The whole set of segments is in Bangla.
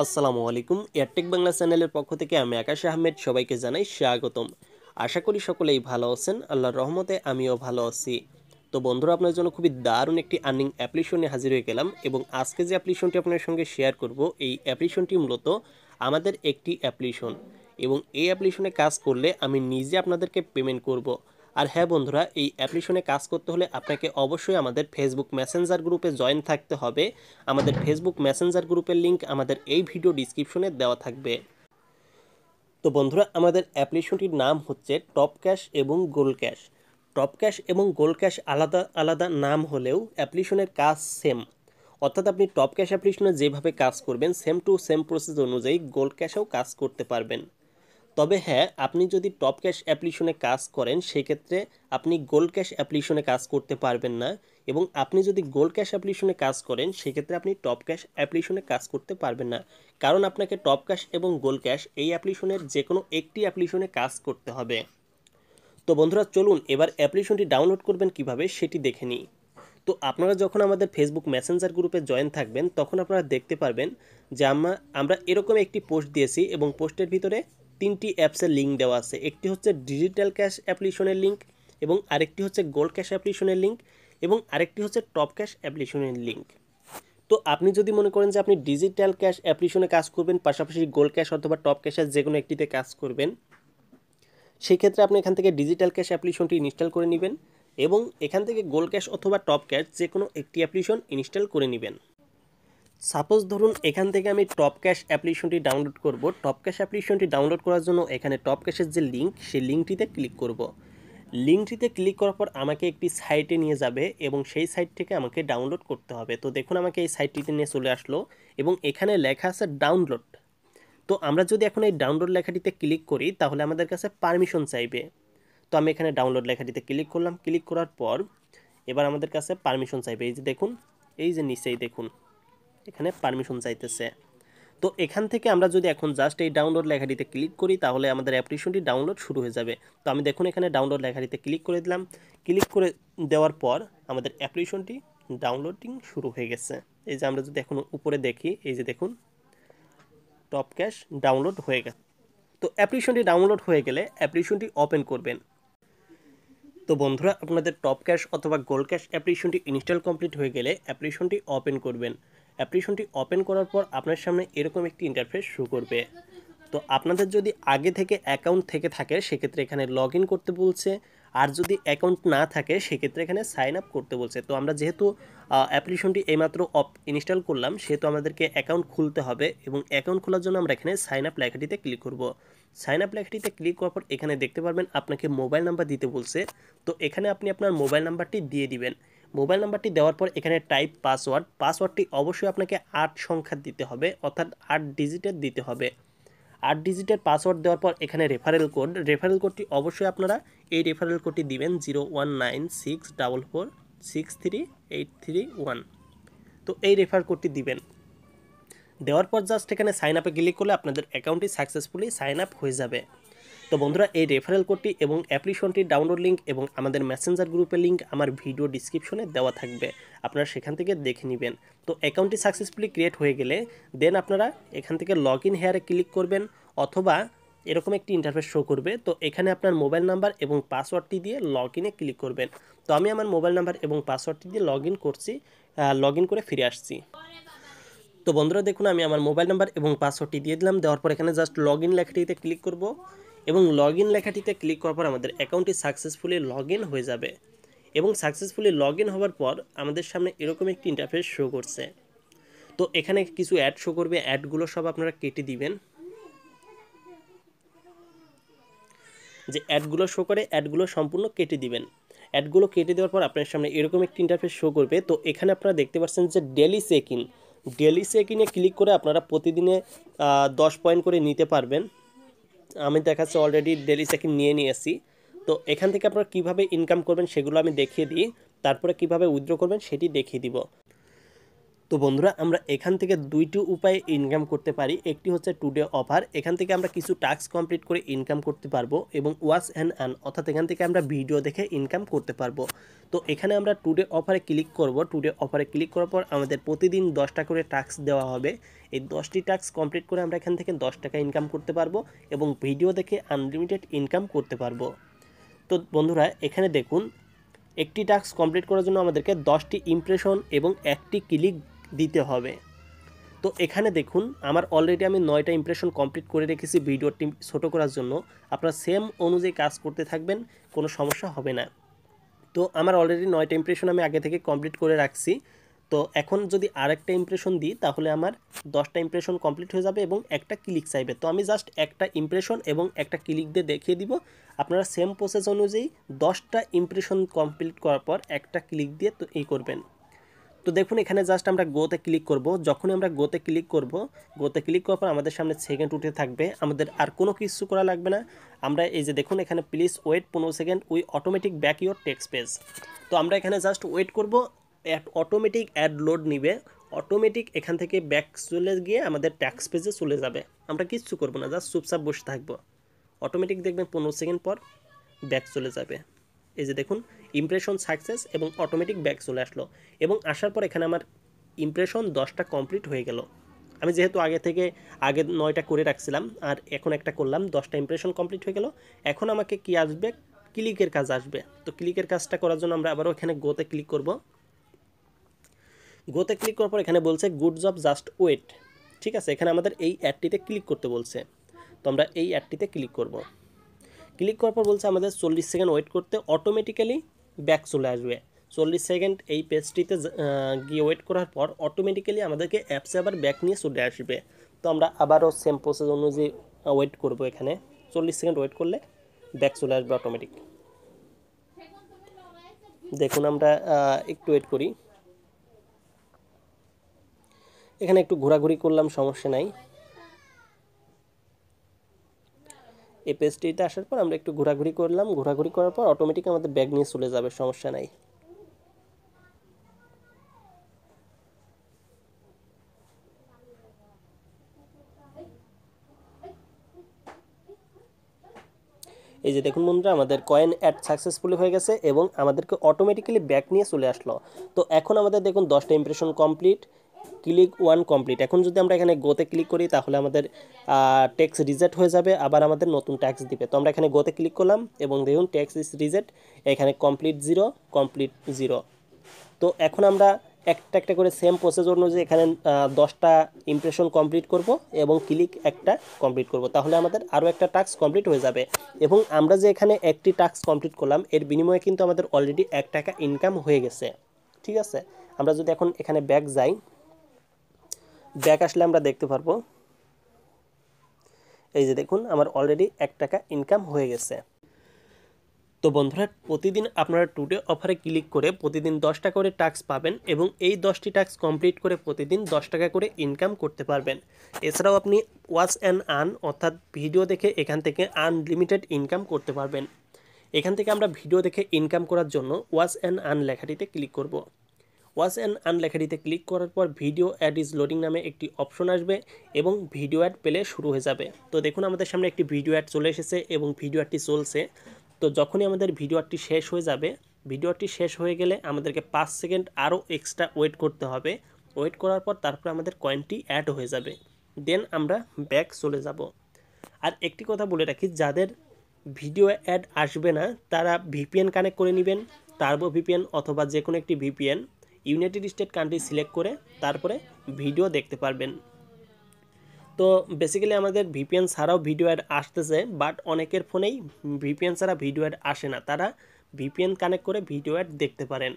আসসালামু আলাইকুম, এয়ারটেক বাংলা চ্যানেলের পক্ষ থেকে আমি আকাশ আহমেদ, সবাইকে জানাই স্বাগতম। আশা করি সকলেই ভালো আছেন, আল্লাহর রহমতে আমিও ভালো আছি। তো বন্ধুরা, আপনার জন্য খুবই দারুণ একটি আর্নিং অ্যাপ্লিকেশনে হাজির হয়ে গেলাম এবং আজকে যে অ্যাপ্লিকেশনটি আপনার সঙ্গে শেয়ার করব, এই অ্যাপ্লিকেশনটি মূলত আমাদের একটি অ্যাপ্লিকেশন। এবং এই অ্যাপ্লিকেশনে কাজ করলে আমি নিজে আপনাদেরকে পেমেন্ট করব। আর হ্যাঁ বন্ধুরা, এই অ্যাপ্লিকেশনে কাজ করতে হলে আপনাকে অবশ্যই আমাদের ফেসবুক মেসেঞ্জার গ্রুপে জয়েন থাকতে হবে। আমাদের ফেসবুক মেসেঞ্জার গ্রুপের লিঙ্ক আমাদের এই ভিডিও ডিসক্রিপশনে দেওয়া থাকবে। তো বন্ধুরা, আমাদের অ্যাপ্লিকেশনটির নাম হচ্ছে টপ ক্যাশ এবং গোল ক্যাশ টপ ক্যাশ এবং গোল ক্যাশ আলাদা আলাদা নাম হলেও অ্যাপ্লিকেশনের কাজ সেম অর্থাৎ আপনি টপ ক্যাশ অ্যাপ্লিকেশনে যেভাবে কাজ করবেন সেম টু সেম প্রসেস অনুযায়ী গোল্ড ক্যাশেও কাজ করতে পারবেন। তবে হ্যাঁ আপনি যদি টপ ক্যাশ অ্যাপ্লিকেশনে কাজ করেন, সেক্ষেত্রে আপনি গোল্ড ক্যাশ অ্যাপ্লিকেশনে কাজ করতে পারবেন না। এবং আপনি যদি গোল্ড ক্যাশ অ্যাপ্লিকেশনে কাজ করেন, সেক্ষেত্রে আপনি টপ ক্যাশ অ্যাপ্লিকেশনে কাজ করতে পারবেন না। কারণ আপনাকে টপ ক্যাশ এবং গোল্ড ক্যাশ এই অ্যাপ্লিকেশনের যে কোনো একটি অ্যাপ্লিকেশনে কাজ করতে হবে। তো বন্ধুরা, চলুন এবার অ্যাপ্লিকেশনটি ডাউনলোড করবেন কীভাবে, সেটি দেখে নিই। তো আপনারা যখন আমাদের ফেসবুক মেসেঞ্জার গ্রুপে জয়েন থাকবেন, তখন আপনারা দেখতে পারবেন যে আমরা এরকম একটি পোস্ট দিয়েছি এবং পোস্টের ভিতরে তিনটি অ্যাপসের লিঙ্ক দেওয়া আছে। একটি হচ্ছে ডিজিটাল ক্যাশ অ্যাপ্লিকেশনের লিঙ্ক এবং আরেকটি হচ্ছে গোল্ড ক্যাশ অ্যাপ্লিকেশনের লিঙ্ক এবং আরেকটি হচ্ছে টপ ক্যাশ অ্যাপ্লিকেশনের লিঙ্ক। তো আপনি যদি মনে করেন যে আপনি ডিজিটাল ক্যাশ অ্যাপ্লিকেশনে কাজ করবেন, পাশাপাশি গোল্ড ক্যাশ অথবা টপ ক্যাশের যে কোনো একটিতে কাজ করবেন সেই ক্ষেত্রে আপনি এখান থেকে ডিজিটাল ক্যাশ অ্যাপ্লিকেশনটি ইনস্টল করে নেবেন এবং এখান থেকে গোল্ড ক্যাশ অথবা টপ ক্যাশ যে কোনো একটি অ্যাপ্লিকেশন ইনস্টল করে নেবেন। সাপোজ ধরুন, এখান থেকে আমি টপ ক্যাশ অ্যাপ্লিকেশনটি ডাউনলোড করব। টপ ক্যাশ অ্যাপ্লিকেশনটি ডাউনলোড করার জন্য এখানে টপ ক্যাশের যে লিঙ্ক সেই লিঙ্কটিতে ক্লিক করব। লিঙ্কটিতে ক্লিক করার পর আমাকে একটি সাইটে নিয়ে যাবে এবং সেই সাইট থেকে আমাকে ডাউনলোড করতে হবে। তো দেখুন, আমাকে এই সাইটটিতে নিয়ে চলে আসলো এবং এখানে লেখা আছে ডাউনলোড তো আমরা যদি এখন এই ডাউনলোড লেখাটিতে ক্লিক করি, তাহলে আমাদের কাছে পারমিশন চাইবে। তো আমি এখানে ডাউনলোড লেখাটিতে ক্লিক করলাম। ক্লিক করার পর এবার আমাদের কাছে পারমিশন চাইবে। এই যে দেখুন, এই যে নিচেই দেখুন। এখানে পারমিশন চাইতেছে। তো এখান থেকে আমরা যদি এখন জাস্ট এই ডাউনলোড লেখাটিতে ক্লিক করি, তাহলে আমাদের অ্যাপ্লিকেশনটি ডাউনলোড শুরু হয়ে যাবে। তো আমি দেখুন এখানে ডাউনলোড লেখাটিতে ক্লিক করে দিলাম। ক্লিক করে দেওয়ার পর আমাদের অ্যাপ্লিকেশনটি ডাউনলোডিং শুরু হয়ে গেছে। এই যে আমরা যদি এখন উপরে দেখি, এই যে দেখুন টপ ক্যাশ ডাউনলোড হয়ে গেছে। তো অ্যাপ্লিকেশনটি ডাউনলোড হয়ে গেলে অ্যাপ্লিকেশনটি ওপেন করবেন। তো বন্ধুরা, আপনাদের টপ ক্যাশ অথবা গোল্ড ক্যাশ অ্যাপ্লিকেশনটি ইনস্টল কমপ্লিট হয়ে গেলে অ্যাপ্লিকেশনটি ওপেন করবেন। অ্যাপ্লিকেশনটি ওপেন করার পর আপনার সামনে এরকম একটি ইন্টারফেস শো করবে। তো আপনাদের যদি আগে থেকে অ্যাকাউন্ট থেকে থাকে, সেক্ষেত্রে এখানে লগ করতে বলছে। আর যদি অ্যাকাউন্ট না থাকে, সেক্ষেত্রে এখানে সাইন আপ করতে বলছে। তো আমরা যেহেতু অ্যাপ্লিকেশনটি এইমাত্র অপ ইনস্টল করলাম, সেহেতু আমাদেরকে অ্যাকাউন্ট খুলতে হবে এবং অ্যাকাউন্ট খোলার জন্য আমরা এখানে সাইন আপ লেখাটিতে ক্লিক করব। সাইন আপ লেখাটিতে ক্লিক করার পর এখানে দেখতে পারবেন আপনাকে মোবাইল নাম্বার দিতে বলছে। তো এখানে আপনি আপনার মোবাইল নাম্বারটি দিয়ে দিবেন। মোবাইল নাম্বারটি দেওয়ার পর এখানে টাইপ পাসওয়ার্ড পাসওয়ার্ডটি অবশ্যই আপনাকে আট সংখ্যা দিতে হবে, অর্থাৎ আট ডিজিটের দিতে হবে। আট ডিজিটের পাসওয়ার্ড দেওয়ার পর এখানে রেফারেল কোড রেফারেল কোডটি অবশ্যই আপনারা এই রেফারেল কোডটি দিবেন zero one nine six double four six three eight three one তো এই রেফার কোডটি দিবেন। দেওয়ার পর জাস্ট এখানে সাইন আপে ক্লিক করলে আপনাদের অ্যাকাউন্টটি সাকসেসফুলি সাইন আপ হয়ে যাবে। তো বন্ধুরা, এই রেফারেল কোডটি এবং অ্যাপ্লিকেশনটির ডাউনলোড লিঙ্ক এবং আমাদের মেসেঞ্জার গ্রুপের লিঙ্ক আমার ভিডিও ডিসক্রিপশনে দেওয়া থাকবে। আপনারা সেখান থেকে দেখে নেবেন। তো অ্যাকাউন্টটি সাকসেসফুলি ক্রিয়েট হয়ে গেলে দেন আপনারা এখান থেকে লগ ইন হেয়ারে ক্লিক করবেন অথবা এরকম একটি ইন্টারফেস শো করবে। তো এখানে আপনার মোবাইল নাম্বার এবং পাসওয়ার্ডটি দিয়ে লগ ইনে ক্লিক করবেন। তো আমি আমার মোবাইল নাম্বার এবং পাসওয়ার্ডটি দিয়ে লগ ইন করছি লগ ইন করে ফিরে আসছি। তো বন্ধুরা, দেখুন আমি আমার মোবাইল নাম্বার এবং পাসওয়ার্ডটি দিয়ে দিলাম। দেওয়ার পর এখানে জাস্ট লগ ইন লেখাটিতে ক্লিক করব। এবং লগ লেখাটিতে ক্লিক করার পর আমাদের অ্যাকাউন্টটি সাকসেসফুলি লগ হয়ে যাবে। এবং সাকসেসফুলি লগ হওয়ার পর আমাদের সামনে এরকম একটি ইন্টারফেস শো করছে। তো এখানে কিছু অ্যাড শো করবে। অ্যাডগুলো সব আপনারা কেটে দিবেন। যে অ্যাডগুলো শো করে অ্যাডগুলো সম্পূর্ণ কেটে দিবেন। অ্যাডগুলো কেটে দেওয়ার পর আপনার সামনে এরকম একটি ইন্টারফেস শো করবে। তো এখানে আপনারা দেখতে পাচ্ছেন যে daily check in daily check ইনে ক্লিক করে আপনারা প্রতিদিনে দশ পয়েন্ট করে নিতে পারবেন। আমি দেখাচ্ছি অলরেডি ডেলি নিয়ে নিয়ে নিয়েছি। তো এখান থেকে আপনারা কীভাবে ইনকাম করবেন সেগুলো আমি দেখিয়ে দিই, তারপরে কীভাবে উইথড্র করবেন সেটি দেখিয়ে দিব। তো বন্ধুরা, আমরা এখান থেকে দুইটি উপায়ে ইনকাম করতে পারি। একটি হচ্ছে টুডে অফার এখান থেকে আমরা কিছু টাস্ক কমপ্লিট করে ইনকাম করতে পারব এবং ওয়াচ অ্যান্ড আন অর্থাৎ এখান থেকে আমরা ভিডিও দেখে ইনকাম করতে পারব। তো এখানে আমরা টুডে অফারে ক্লিক করব। টুডে অফারে ক্লিক করার পর আমাদের প্রতিদিন দশটা করে টাস্ক দেওয়া হবে। এই দশটি টাস্ক কমপ্লিট করে আমরা এখান থেকে দশ টাকা ইনকাম করতে পারব এবং ভিডিও দেখে আনলিমিটেড ইনকাম করতে পারব। তো বন্ধুরা, এখানে দেখুন, একটি টাস্ক কমপ্লিট করার জন্য আমাদেরকে দশটি ইমপ্রেশন এবং একটি ক্লিক দিতে হবে। তো এখানে দেখুন, আমার অলরেডি আমি নয়টা ইমপ্রেশন কমপ্লিট করে রেখেছি ভিডিওটি ছোটো করার জন্য। আপনারা সেম অনুযায়ী কাজ করতে থাকবেন, কোনো সমস্যা হবে না। তো আমার অলরেডি নয়টা ইমপ্রেশন আমি আগে থেকে কমপ্লিট করে রাখছি। তো এখন যদি আরেকটা ইমপ্রেশন দিই, তাহলে আমার দশটা ইমপ্রেশন কমপ্লিট হয়ে যাবে এবং একটা ক্লিক চাইবে। তো আমি জাস্ট একটা ইমপ্রেশন এবং একটা ক্লিক দিয়ে দেখিয়ে দিব। আপনারা সেম প্রসেস অনুযায়ী দশটা ইমপ্রেশন কমপ্লিট করার পর একটা ক্লিক দিয়ে তো এই করবেন। তো দেখুন, এখানে জাস্ট আমরা গোতে ক্লিক করব। যখনই আমরা গোতে ক্লিক করব গোতে ক্লিক করার পর আমাদের সামনে সেকেন্ড উঠে থাকবে। আমাদের আর কোনো কিছু করা লাগবে না। আমরা এই যে দেখুন, এখানে প্লিজ ওয়েট পনেরো second we automatic back your text page তো আমরা এখানে জাস্ট ওয়েট করব অটোমেটিক অ্যাড লোড নিবে। অটোমেটিক এখান থেকে ব্যাক চলে গিয়ে আমাদের ট্যাক্স পেজে চলে যাবে। আমরা কিচ্ছু করব না জাস্ট চুপচাপ বসে থাকব। অটোমেটিক দেখবেন পনেরো সেকেন্ড পর ব্যাক চলে যাবে। এই যে দেখুন ইমপ্রেশন সাকসেস এবং অটোমেটিক ব্যাক চলে আসলো। এবং আসার পর এখানে আমার ইমপ্রেশন দশটা কমপ্লিট হয়ে গেল। আমি যেহেতু আগে থেকে, আগে নয়টা করে রাখছিলাম, আর এখন একটা করলাম, দশটা ইমপ্রেশন কমপ্লিট হয়ে গেল। এখন আমাকে কি আসবে? ক্লিকের কাজ আসবে। তো ক্লিকের কাজটা করার জন্য আমরা আবারও এখানে গোতে ক্লিক করব। গোতে ক্লিক করার পর এখানে বলছে গুড জব জাস্ট ওয়েট ঠিক আছে, এখানে আমাদের এই অ্যাডটিতে ক্লিক করতে বলছে। তো আমরা এই অ্যাডটিতে ক্লিক করব। ক্লিক করার পর বলছে, আমাদের চল্লিশ সেকেন্ড ওয়েট করতে অটোমেটিক্যালি ব্যাক চলে আসবে। চল্লিশ সেকেন্ড এই পেজটিতে গিয়ে ওয়েট করার পর অটোমেটিক্যালি আমাদেরকে অ্যাপসে আবার ব্যাক নিয়ে চলে আসবে। তো আমরা আবারও সেম প্রসেস অনুযায়ী ওয়েট করব এখানে। চল্লিশ সেকেন্ড ওয়েট করলে ব্যাক চলে আসবে অটোমেটিক দেখুন আমরা একটু ওয়েট করি। এখানে একটু ঘোরাঘুরি করলাম, সমস্যা নাই। এই পেজটিতে আসার পর আমরা একটু ঘোরাঘুরি করলাম। ঘোরাঘুরি করার পর অটোমেটিক আমাদের ব্যাগ নিয়ে চলে যাবে, সমস্যা নাই। এই যে দেখুন বন্ধুরা, আমাদের কয়েন অ্যাড সাকসেসফুলি হয়ে গেছে এবং আমাদেরকে অটোমেটিক্যালি ব্যাক নিয়ে চলে আসলো। তো এখন আমাদের দেখুন দশটা impression complete click one complete. এখন যদি আমরা এখানে গোতে ক্লিক করি, তাহলে আমাদের ট্যাক্স রিজেক্ট হয়ে যাবে, আবার আমাদের নতুন ট্যাক্স দিবে। তো আমরা এখানে গোতে ক্লিক করলাম, এবং দেখুন ট্যাক্স ইস রিজেক্ট এখানে কমপ্লিট জিরো কমপ্লিট জিরো তো এখন আমরা একটা একটা করে সেম প্রসেস অনুযায়ী এখানে দশটা ইমপ্রেশন কমপ্লিট করব, এবং ক্লিক একটা কমপ্লিট করব। তাহলে আমাদের আরও একটা টাস্ক কমপ্লিট হয়ে যাবে। এবং আমরা যে এখানে একটি টাস্ক কমপ্লিট করলাম, এর বিনিময়ে কিন্তু আমাদের অলরেডি এক টাকা ইনকাম হয়ে গেছে। ঠিক আছে? আমরা যদি এখন এখানে ব্যাক যাই ব্যাক আসলে আমরা দেখতে পারব। এই যে দেখুন, আমার অলরেডি এক টাকা ইনকাম হয়ে গেছে। তো বন্ধুরা, প্রতিদিন আপনারা টুডে অফারে ক্লিক করে প্রতিদিন দশটা করে টাস্ক পাবেন এবং এই দশটি টাস্ক কমপ্লিট করে প্রতিদিন দশ টাকা করে ইনকাম করতে পারবেন। এছাড়াও আপনি ওয়াচ অ্যান্ড আর্ন অর্থাৎ ভিডিও দেখে এখান থেকে আনলিমিটেড ইনকাম করতে পারবেন। এখান থেকে আমরা ভিডিও দেখে ইনকাম করার জন্য ওয়াচ অ্যান্ড আর্ন লেখাটিতে ক্লিক করব। ওয়াচ অ্যান্ড আর্ন লেখাটিতে ক্লিক করার পর ভিডিও অ্যাড ইজ লোডিং নামে একটি অপশন আসবে এবং ভিডিও অ্যাড পেলে শুরু হয়ে যাবে। তো দেখুন আমাদের সামনে একটি ভিডিও অ্যাড চলে এসেছে এবং ভিডিও অ্যাডটি চলছে। তো যখনই আমাদের ভিডিও অ্যাডটি শেষ হয়ে যাবে ভিডিওটি শেষ হয়ে গেলে আমাদেরকে পাঁচ সেকেন্ড আরও এক্সট্রা ওয়েট করতে হবে। ওয়েট করার পর তারপর আমাদের কয়েনটি অ্যাড হয়ে যাবে। দেন আমরা ব্যাক চলে যাব। আর একটি কথা বলে রাখি, যাদের ভিডিও অ্যাড আসবে না, তারা ভিপিএন কানেক্ট করে নেবেন টার্বো ভিপিএন অথবা যে কোনো একটি VPN United State country select করে তারপরে ভিডিও দেখতে পারবেন। তো বেসিক্যালি আমাদের ভিপিএন ছাড়াও ভিডিও অ্যাড আসতেছে বাট অনেকের ফোনেই ভিপিএন ছাড়া ভিডিও অ্যাড আসে না। তারা ভিপিএন কানেক্ট করে ভিডিও অ্যাড দেখতে পারেন।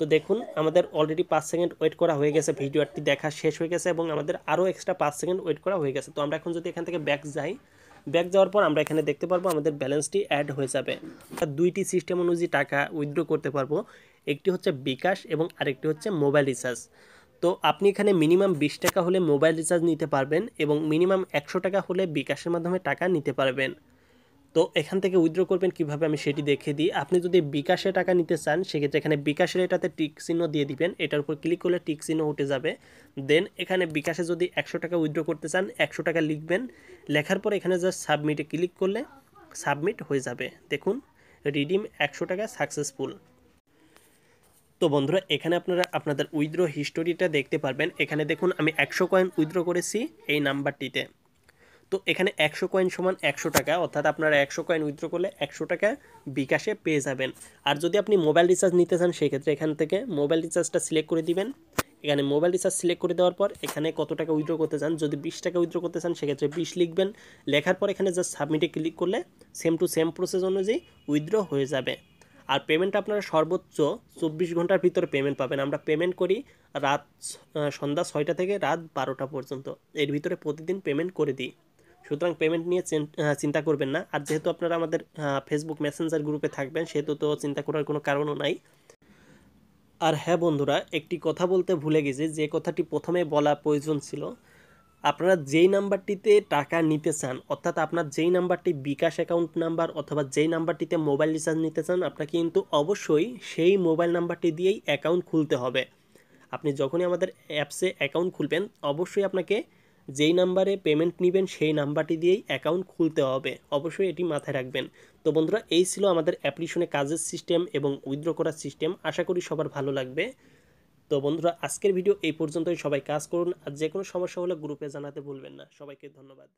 তো দেখুন, আমাদের অলরেডি পাঁচ সেকেন্ড ওয়েট করা হয়ে গেছে, ভিডিও অ্যাডটি দেখা শেষ হয়ে গেছে এবং আমাদের আরও এক্সট্রা পাঁচ সেকেন্ড ওয়েট করা হয়ে গেছে। তো আমরা এখন যদি এখান থেকে ব্যাক যাই ব্যাক যাওয়ার পর আমরা এখানে দেখতে পারব আমাদের ব্যালেন্সটি অ্যাড হয়ে যাবে। দুইটি সিস্টেম অনুযায়ী টাকা উইথড্র করতে পারব। একটি হচ্ছে বিকাশ এবং আরেকটি হচ্ছে মোবাইল রিচার্জ। তো আপনি এখানে মিনিমাম বিশ টাকা হলে মোবাইল রিচার্জ নিতে পারবেন এবং মিনিমাম একশো টাকা হলে বিকাশের মাধ্যমে টাকা নিতে পারবেন। তো এখান থেকে উইথড্র করবেন কীভাবে আমি সেটি দেখে দিই। আপনি যদি বিকাশে টাকা নিতে চান, সেক্ষেত্রে এখানে বিকাশের এটাতে টিক চিহ্ন দিয়ে দিবেন। এটার উপর ক্লিক করলে টিক চিহ্ন উঠে যাবে। দেন এখানে বিকাশে যদি একশো টাকা উইথড্র করতে চান, একশো টাকা লিখবেন। লেখার পর এখানে জাস্ট সাবমিটে ক্লিক করলে সাবমিট হয়ে যাবে। দেখুন রিডিম একশো টাকা সাকসেসফুল তো বন্ধুরা, এখানে আপনারা আপনাদের উইথড্র হিস্টোরিটা দেখতে পারবেন। এখানে দেখুন, আমি একশো কয়েন উইথড্র করেছি এই নাম্বারটিতে। তো এখানে একশো কয়েন সমান একশো টাকা, অর্থাৎ আপনারা একশো কয়েন উইথড্র করলে একশো টাকা বিকাশে পেয়ে যাবেন। আর যদি আপনি মোবাইল রিচার্জ নিতে চান, সেক্ষেত্রে এখান থেকে মোবাইল রিচার্জটা সিলেক্ট করে দিবেন। এখানে মোবাইল রিচার্জ সিলেক্ট করে দেওয়ার পর এখানে কত টাকা উইথড্র করতে চান, যদি বিশ টাকা উইথড্র করতে চান, সেক্ষেত্রে বিশ লিখবেন। লেখার পর এখানে জাস্ট সাবমিটে ক্লিক করলে সেম টু সেম প্রসেস অনুযায়ী উইথড্র হয়ে যাবে। আর পেমেন্ট আপনারা সর্বোচ্চ চব্বিশ ঘণ্টার ভিতরে পেমেন্ট পাবেন। আমরা পেমেন্ট করি রাত সন্ধ্যা ছয়টা থেকে রাত বারোটা পর্যন্ত। এর ভিতরে প্রতিদিন পেমেন্ট করে দিই। সুতরাং পেমেন্ট নিয়ে চিন্তা করবেন না। আর যেহেতু আপনারা আমাদের ফেসবুক মেসেঞ্জার গ্রুপে থাকবেন, সেহেতু তো চিন্তা করার কোনো কারণও নাই। আর হ্যাঁ বন্ধুরা, একটি কথা বলতে ভুলে গেছি। যে কথাটি প্রথমে বলা প্রয়োজন ছিল আপনারা যেই নাম্বারটিতে টাকা নিতে চান, অর্থাৎ আপনার যেই নাম্বারটি বিকাশ অ্যাকাউন্ট নাম্বার অথবা যেই নাম্বারটিতে মোবাইল রিচার্জ নিতে চান, আপনাকে কিন্তু অবশ্যই সেই মোবাইল নাম্বারটি দিয়েই অ্যাকাউন্ট খুলতে হবে। আপনি যখনই আমাদের অ্যাপসে অ্যাকাউন্ট খুলবেন, অবশ্যই আপনাকে যেই নাম্বারে পেমেন্ট নেবেন, সেই নাম্বারটি দিয়েই অ্যাকাউন্ট খুলতে হবে। অবশ্যই এটি মাথায় রাখবেন। তো বন্ধুরা, এই ছিল আমাদের অ্যাপ্লিকেশনে কাজের সিস্টেম এবং উইথড্র করার সিস্টেম আশা করি সবার ভালো লাগবে। তো বন্ধুরা, আজকের ভিডিও এই পর্যন্তই। সবাই কাজ করুন, আর যে কোনো সমস্যা হলে গ্রুপে জানাতে ভুলবেন না। সবাইকে ধন্যবাদ।